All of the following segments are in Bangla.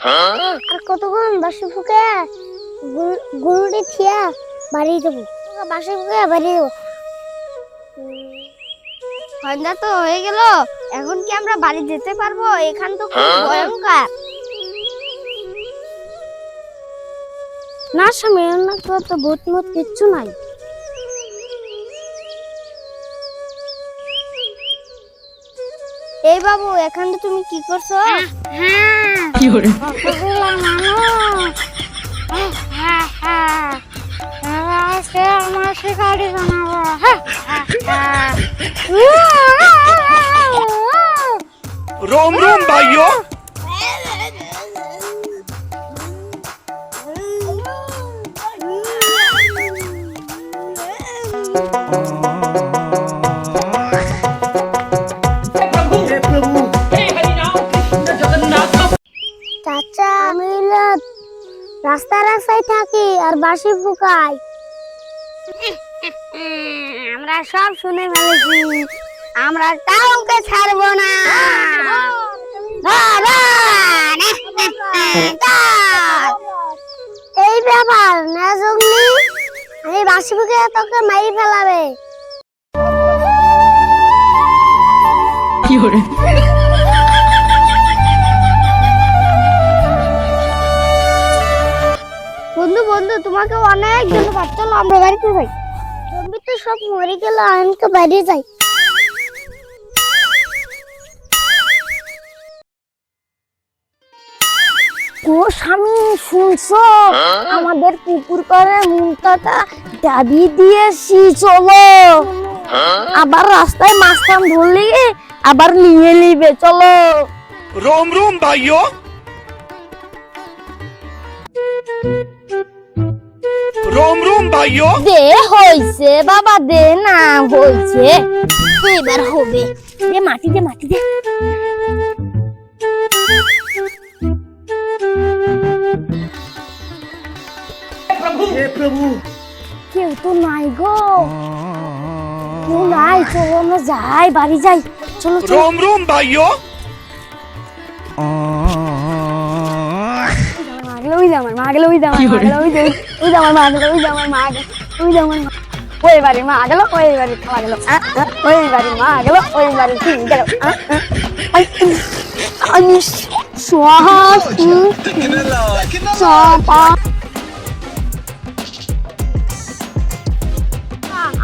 আর কতক্ষণ বাসি ফুকে? গরুটি থিয়া বাড়ি যাব বাসি ফুকে বাড়ি যাব সন্ধ্যা তো হয়ে গেল। এখন কি আমরা বাড়ি যেতে পারব? এখান তো খুব ভয়ঙ্কর। না স্বামী না তো ভূত মত কিচ্ছু নাই। এই বাবু এখানে তুমি কি করছ? হ্যাঁ, হ্যাঁ, হ্যাঁ। এবার আজকে আমার শিকারি রাস্তা রাস্তায় থাকি আর বাসি ফুকাই। আমরা সব শুনে ফেলেছি। আমরা কাউকে ছাড়বো না! এই ব্যাপার না জগলি আমি বাসি ফুকে তোকে মারি ফেলাবে। বন্ধু তোমাকে অনেক ধন্যবাদ। চলো আমরা বাড়িতে যাই জমি তো সব মরে গেল আনকে বাড়ি যাই। স্বামী শুনছো? হ্যাঁ? আমাদের পুকুর করে মুনটাটা দাবি দিয়েছি চলো। হ্যাঁ? আবার রাস্তায় মাছটান ধরলে আবার নিয়ে নিবে চলো। রোম রোম ভাইও। ভাইও দে হইছে বাবা দে না হইছে। এবার হবে। দে মাটি দে মাটি দে। প্রভু। কেউ তো নাই গো। কেউ নাই চলো আমরা যাই বাড়ি যাই। চলো চলো। রোম রোম ভাইও আমার মাগলে ওই আমার ওই ওই আমার মাগলে ওই আমার মাগলে ওই আমার ওই বাড়ি মা গেল, ওই বাড়ি খাওয়া গেল ওই বাড়ি মা গেল, ওই বাড়ি ঠিক গেল আমি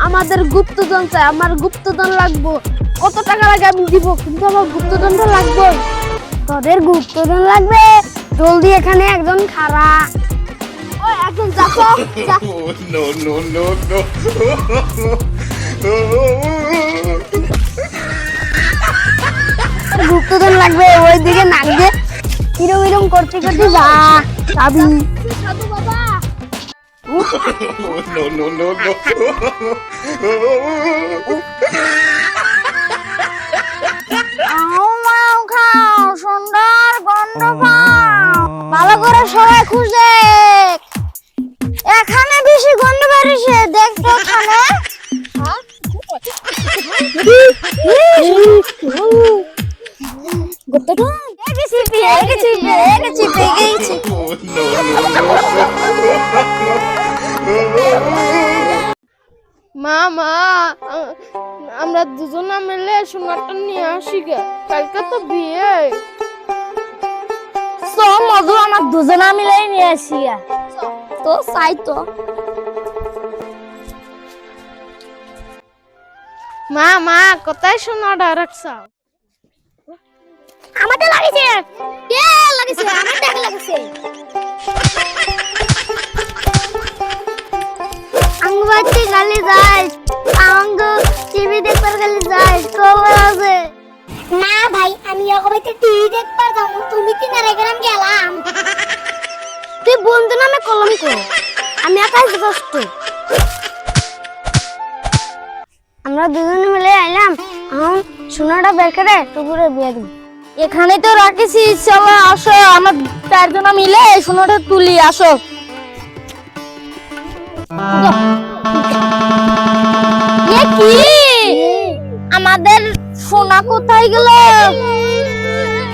আমাদের গুপ্তধন চাই, আমার গুপ্তধন লাগবো। কত টাকা লাগে আমি দিব, কিন্তু আমার গুপ্তধনটা লাগবে। তোদের গুপ্তধন লাগবে। জলদি এখানে একজন খারা ও একজন যাব no no no no. গুপ্তধন লাগবে ওই দিকে নাক দিয়ে। কিরম এরম করতে করতে যা যাবি সাধু বাবা। No no no no. খুঁজে। এখানে বেশি গন্ধ গেছি পেয়ে গেছি মা মা, আমরা দুজনা মিলে সোনারটা নিয়ে আসি গে। কালকে তো বিয়ে। সব মধু আমার দুজনা মিলেই নিয়ে তো চাই তো। মা মা কোথায় রাখছাও আমাদের লাগিছে। কে লাগিছে আমার টাকা লাগিছে। আঙ্গবাতি গালি যায় আঙ্গ টিভি দেখবার গালি যায় খবর আছে। আমি টিভি তুমি গেলাম? তুই বন্ধু নামে কলম কর, আমি আমরা দুজনে মিলে আইলাম এখন সোনাটা বের করে টুকুরে বিয়ে দিই এখানে তো রাখেছি চলো আসো, আমরা চারজনা মিলে সোনাটা তুলি, আসো। কি? আমাদের সোনা কোথায় গেল?